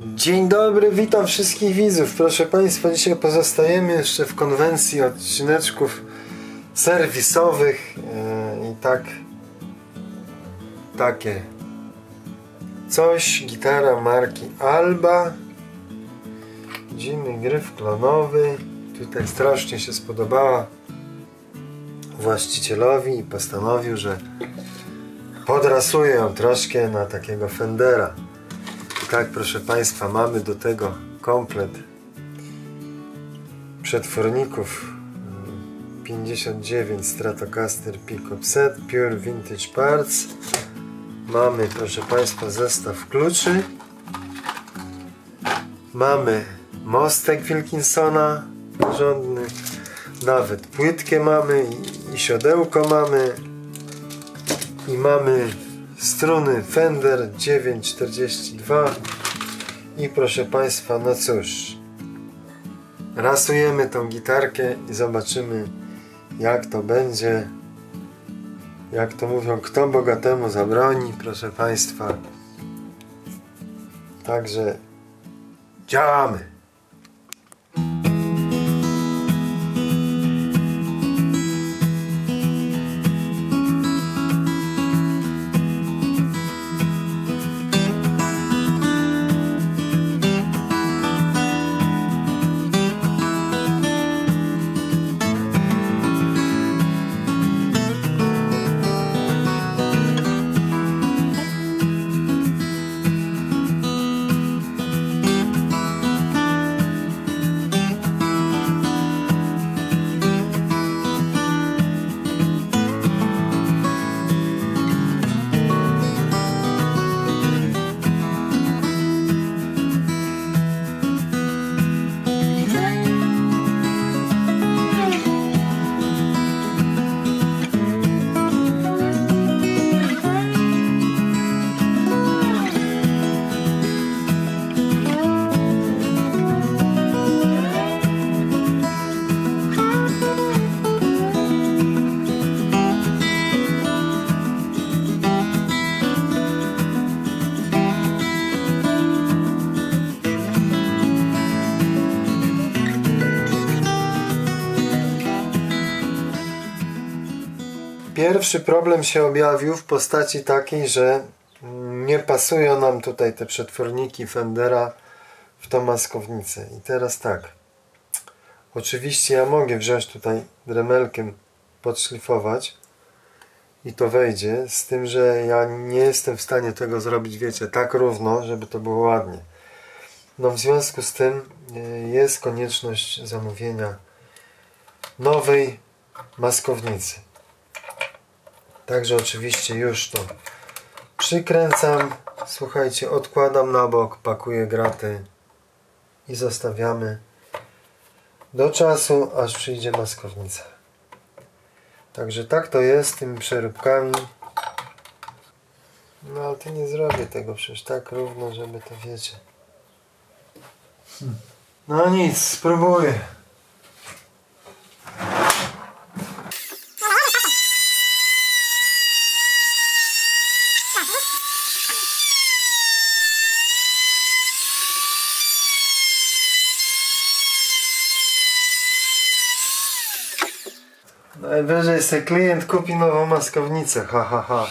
Dzień dobry, witam wszystkich widzów. Proszę Państwa, dzisiaj pozostajemy jeszcze w konwencji odcineczków serwisowych e, i tak takie. Coś, gitara marki Alba. Widzimy gryf klonowy. Tutaj strasznie się spodobała właścicielowi i postanowił, że podrasuje ją troszkę na takiego Fendera tak, proszę Państwa, mamy do tego komplet przetworników mm, 59 Stratocaster Pickup Set Pure Vintage Parts. Mamy, proszę Państwa, zestaw kluczy. Mamy mostek Wilkinsona porządny. Nawet płytkę mamy i siodełko mamy. I mamy struny Fender 942 i proszę Państwa, no cóż. Rasujemy tą gitarkę i zobaczymy jak to będzie. Jak to mówią, kto bogatemu zabroni proszę Państwa. Także działamy Pierwszy problem się objawił w postaci takiej, że nie pasują nam tutaj te przetworniki Fendera w tą maskownicę. I teraz tak. Oczywiście ja mogę wziąć tutaj dremelkiem, podszlifować i to wejdzie, z tym, że ja nie jestem w stanie tego zrobić, wiecie, tak równo, żeby to było ładnie. No w związku z tym e, jest konieczność zamówienia nowej maskownicy. Także oczywiście już to przykręcam. Słuchajcie, odkładam na bok, pakuję graty i zostawiamy do czasu, aż przyjdzie maskownica. Także tak to jest z tymi przeróbkami. No ale to nie zrobię tego przecież tak równo, żeby to wiecie. No nic, spróbuję. Najwyżej se klient kupi nową maskownicę, ha ha ha.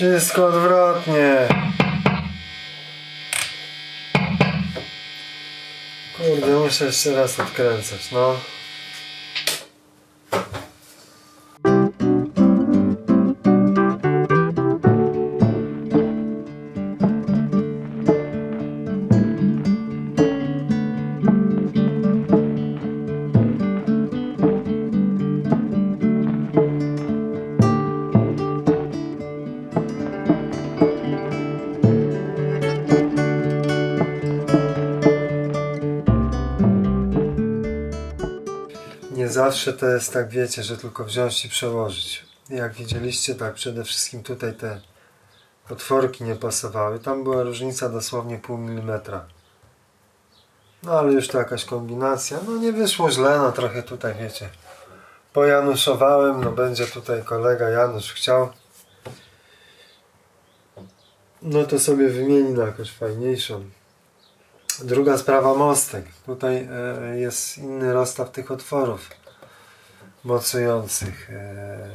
Wszystko odwrotnie. Kurde, muszę jeszcze raz odkręcać, no. Nie zawsze to jest tak, wiecie, że tylko wziąć i przełożyć. Jak widzieliście, tak, przede wszystkim tutaj te otworki nie pasowały. Tam była różnica dosłownie pół milimetra. No ale już to jakaś kombinacja. No nie wyszło źle, no trochę tutaj, wiecie, pojanuszowałem. No będzie tutaj kolega Janusz chciał. No to sobie wymieni na jakąś fajniejszą. Druga sprawa mostek. Tutaj e, jest inny rozstaw tych otworów mocujących. E,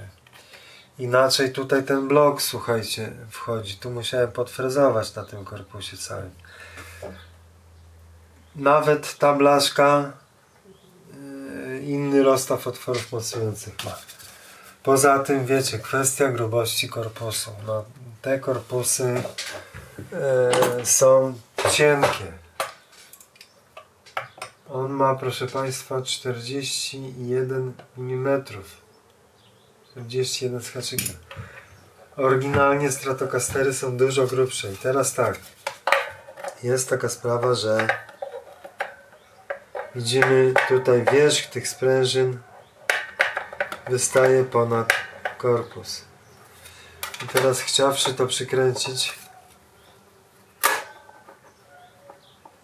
inaczej tutaj ten blok, słuchajcie, wchodzi. Tu musiałem podfrezować na tym korpusie całym. Nawet ta blaszka e, inny rozstaw otworów mocujących ma. Poza tym, wiecie, kwestia grubości korpusu. No, te korpusy są cienkie. On ma, proszę Państwa, 41 mm. 41 z haczykiem. Oryginalnie Stratocastery są dużo grubsze. I teraz tak. Jest taka sprawa, że widzimy tutaj wierzch tych sprężyn wystaje ponad korpus. I teraz chciawszy to przykręcić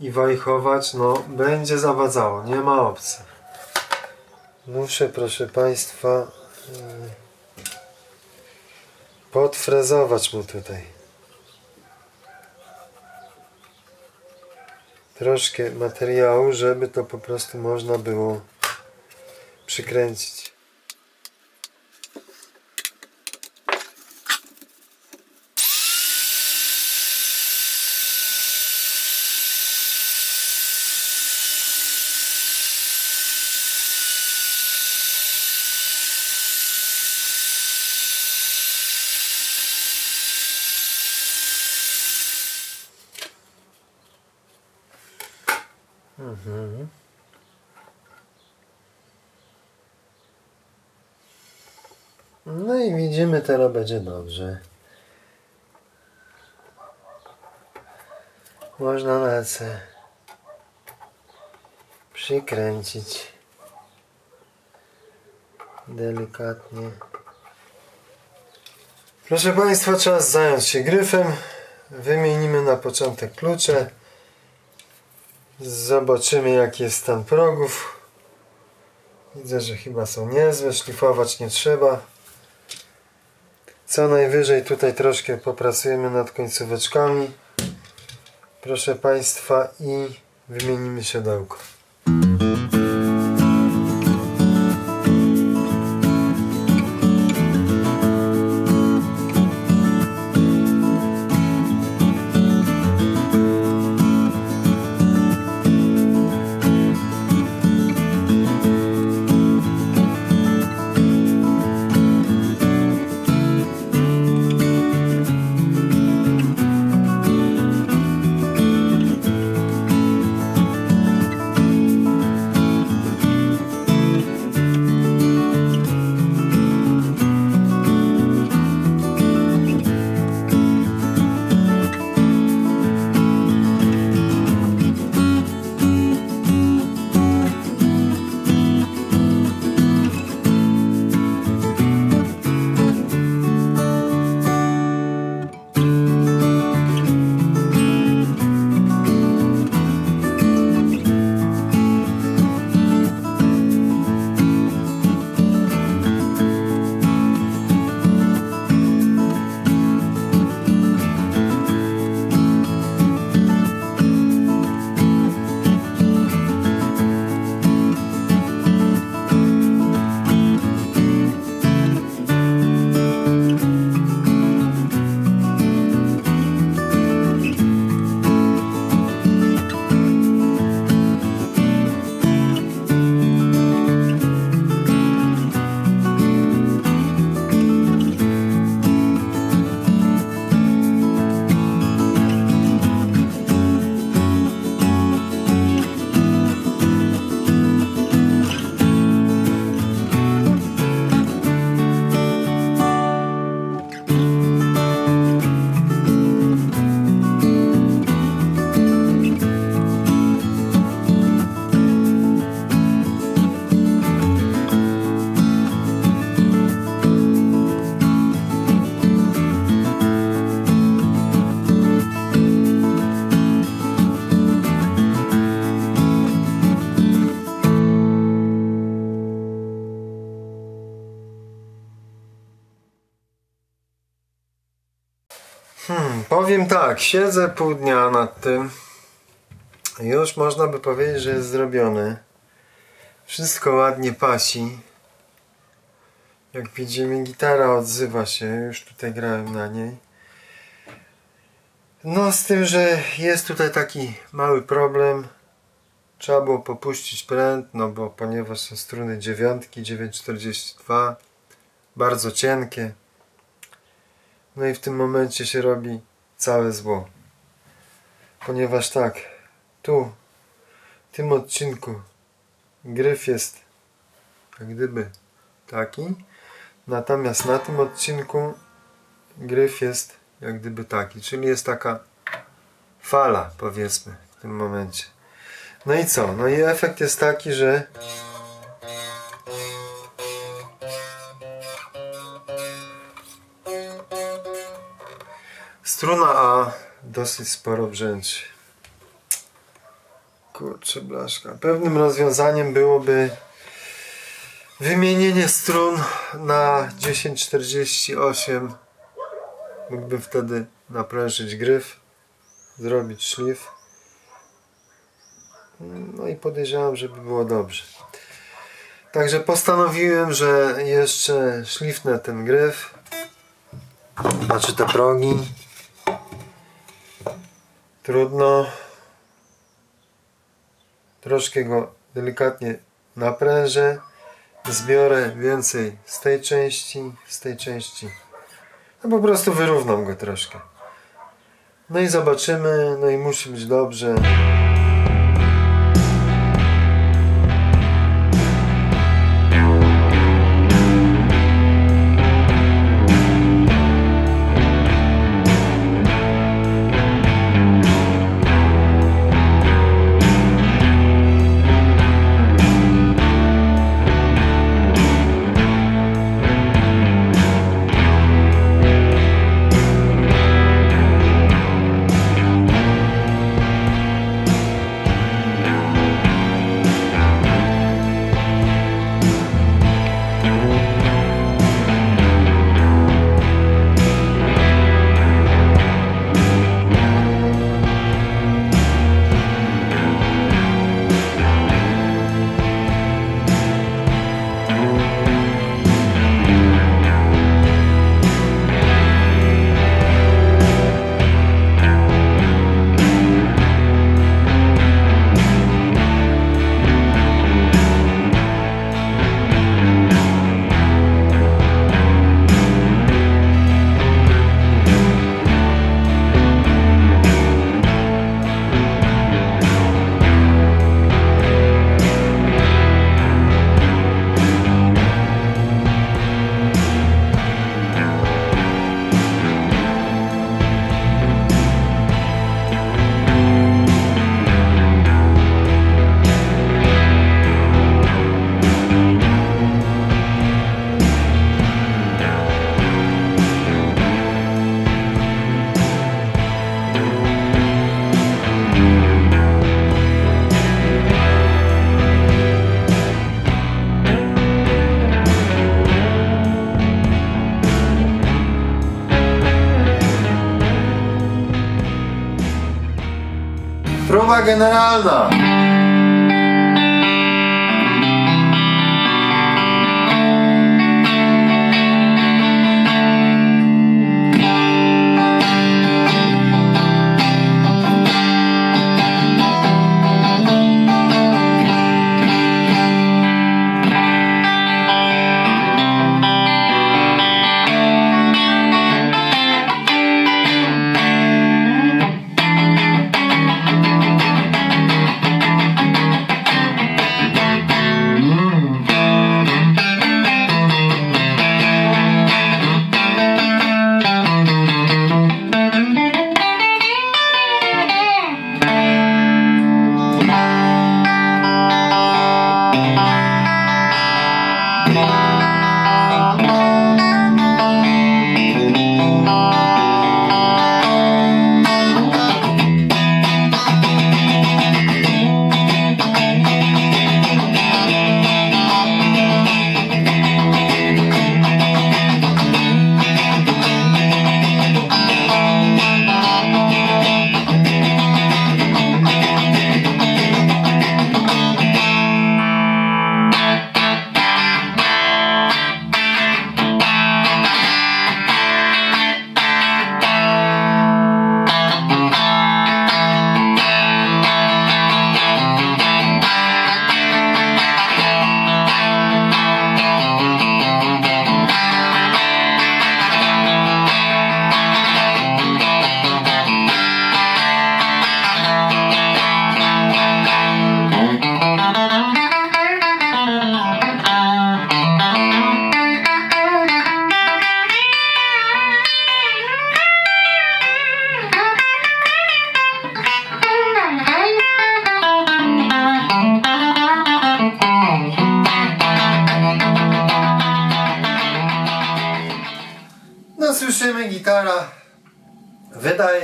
i wajchować, no będzie zawadzało, nie ma opcji. Muszę, proszę Państwa, yy, podfrezować mu tutaj. troszkę materiału, żeby to po prostu można było przykręcić. No i widzimy, teraz będzie dobrze. Można lecę przykręcić delikatnie. Proszę Państwa, czas zająć się gryfem. Wymienimy na początek klucze. Zobaczymy jaki jest stan progów. Widzę, że chyba są niezłe, szlifować nie trzeba. Co najwyżej tutaj troszkę popracujemy nad końcóweczkami. Proszę Państwa i wymienimy. Hmm, powiem tak, siedzę pół dnia nad tym. Już można by powiedzieć, że jest zrobione. Wszystko ładnie pasi. Jak widzimy, gitara odzywa się. Już tutaj grałem na niej. No, z tym, że jest tutaj taki mały problem. Trzeba było popuścić pręt, no bo ponieważ są struny dziewiątki, 942, bardzo cienkie. No i w tym momencie się robi całe zło. Ponieważ tak, tu, w tym odcinku gryf jest jak gdyby taki, natomiast na tym odcinku gryf jest jak gdyby taki, czyli jest taka fala powiedzmy w tym momencie. No i co? No i efekt jest taki, że Struna A dosyć sporo brzęczy. Kurczę blaszka. Pewnym rozwiązaniem byłoby wymienienie strun na 1048. Mógłbym wtedy naprężyć gryf, zrobić szlif No i podejrzewam, żeby było dobrze. Także postanowiłem, że jeszcze szlifnę ten gryf. Znaczy te progi. Trudno. Troszkę go delikatnie naprężę. Zbiorę więcej z tej części, z tej części. No po prostu wyrównam go troszkę. No i zobaczymy. No i musi być dobrze. Generalna.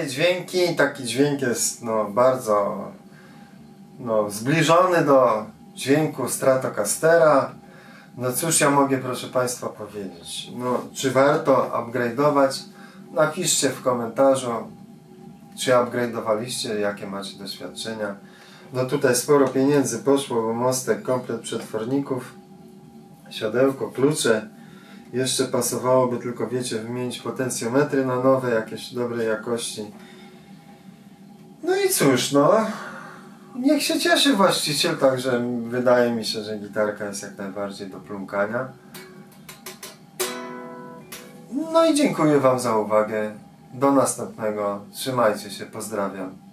Dźwięki, taki dźwięk jest no bardzo no, zbliżony do dźwięku Stratocastera. No cóż ja mogę proszę Państwa powiedzieć, no czy warto upgrade'ować? Napiszcie w komentarzu czy upgrade'owaliście, jakie macie doświadczenia. No tutaj sporo pieniędzy poszło, bo mostek, komplet przetworników, siodełko, klucze. Jeszcze pasowałoby tylko, wiecie, wymienić potencjometry na nowe, jakieś dobrej jakości. No i cóż, no. Niech się cieszy właściciel, także wydaje mi się, że gitarka jest jak najbardziej do plumkania. No i dziękuję Wam za uwagę. Do następnego. Trzymajcie się, pozdrawiam.